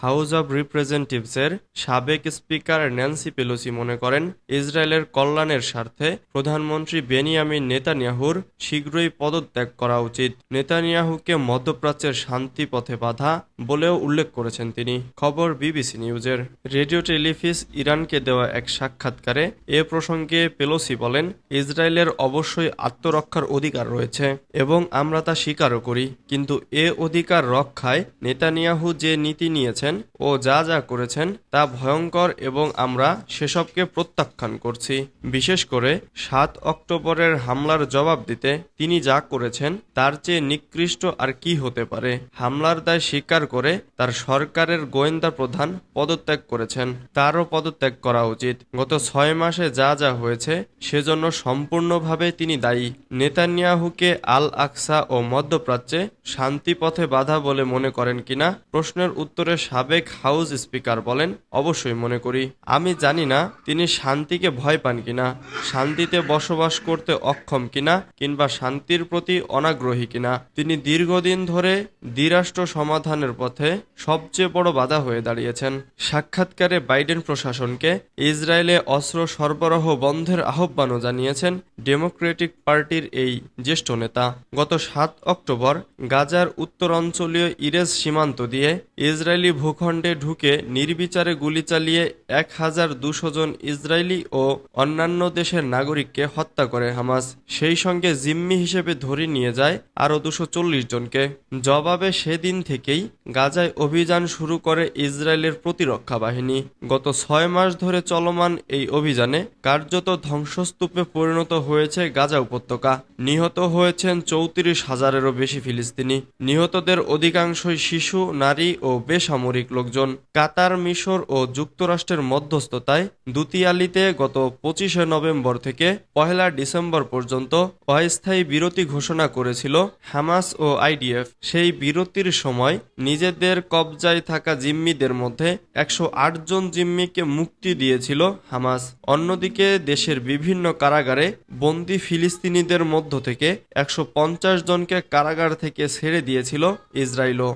House of রিপ্রেজেন্টেটিভসের সাবেক speaker Nancy Pelosi মনে করেন, ইসরায়েলের কল্যাণের স্বার্থে প্রধানমন্ত্রী বেনিয়ামিন নেতানিয়াহুর শীঘ্রই পদত্যাগ করা উচিত। নেতানিয়াহুকে মধ্যপ্রাচ্যের শান্তি পথে বাধা বলেও উল্লেখ করেছেন তিনি। খবর বিবিসি নিউজের। রেডিও টেলিফিস ইরানকে দেওয়া এক সাক্ষাৎকারে এ প্রসঙ্গে পেলোসি বলেন, ইসরায়েলের অবশ্যই আত্মরক্ষার অধিকার রয়েছে এবং আমরা তা স্বীকারও করি। কিন্তু এ অধিকার রক্ষায় নেতানিয়াহু যে নীতি নিয়েছেন ও যা যা করেছেন তা ভয়ঙ্কর এবং আমরা সেসবকে প্রত্যাখ্যান করছি। বিশেষ করে সাত অক্টোবরের হামলার জবাব দিতে তিনি যা করেছেন তার চেয়ে নিকৃষ্ট আর কি হতে পারে। হামলার দায় স্বীকার করে তার সরকারের গোয়েন্দা প্রধান পদত্যাগ করেছেন। তারও পদত্যাগ করা উচিত। গত ছয় মাসে যা যা হয়েছে সেজন্য সম্পূর্ণভাবে তিনি দায়ী। নেতানিয়াহুকে আল আকসা ও মধ্যপ্রাচ্যে শান্তি পথে বাধা বলে মনে করেন কিনা প্রশ্নের উত্তরে সাবেক হাউস স্পিকার বলেন, অবশ্যই মনে করি। আমি জানি না তিনি শান্তিকে ভয় পান কিনা, শান্তিতে বসবাস করতে অক্ষম কিনা, কিংবা শান্তির প্রতি অনাগ্রহী কিনা। তিনি দীর্ঘদিন ধরে দ্বিরাষ্ট্র সমাধানের পথে সবচেয়ে বড় বাধা হয়ে দাঁড়িয়েছেন। সাক্ষাৎকারে বাইডেন প্রশাসনকে ইসরায়েলে অস্ত্র সরবরাহ বন্ধের আহ্বানও জানিয়েছেন ডেমোক্রেটিক পার্টির এই জ্যেষ্ঠ নেতা। গত সাত অক্টোবর গাজার উত্তরাঞ্চলীয় ইরেজ সীমান্ত দিয়ে ইসরায়েলি ভূখণ্ডে ঢুকে নির্বিচারে গুলি চালিয়ে এক হাজার দুশো জন ইসরায়েলি ও অন্যান্য দেশের নাগরিককে হত্যা করে হামাস। সেই সঙ্গে জিম্মি হিসেবে ধরে নিয়ে যায় আরও দুশো চল্লিশ জনকে। জবাবে সেদিন থেকেই গাজায় অভিযান শুরু করে ইসরায়েলের প্রতিরক্ষা বাহিনী। গত ছয় মাস ধরে চলমান এই অভিযানে কার্যত ধ্বংসস্তূপে পরিণত হয়েছে গাজা উপত্যকা। নিহত হয়েছেন চৌত্রিশ হাজারেরও বেশি ফিলিস্তিনি। নিহতদের অধিকাংশই শিশু, নারী ও বেসামরিক লোকজন কাতার, মিশর ও যুক্তরাষ্ট্রের মধ্যস্থতায় দুতিয়ালিতে গত পঁচিশে নভেম্বর থেকে পহেলা ডিসেম্বর পর্যন্ত অস্থায়ী বিরতি ঘোষণা করেছিল হামাস ও আইডিএফ। সেই বিরতির সময় নিজেদের কবজায় থাকা জিম্মিদের মধ্যে একশো আট জন জিম্মিকে মুক্তি দিয়েছিল হামাস। অন্যদিকে দেশের বিভিন্ন কারাগারে বন্দি ফিলিস্তিনিদের মধ্য থেকে একশো পঞ্চাশ জনকে কারাগার থেকে ছেড়ে দিয়েছিল ইসরায়েলও।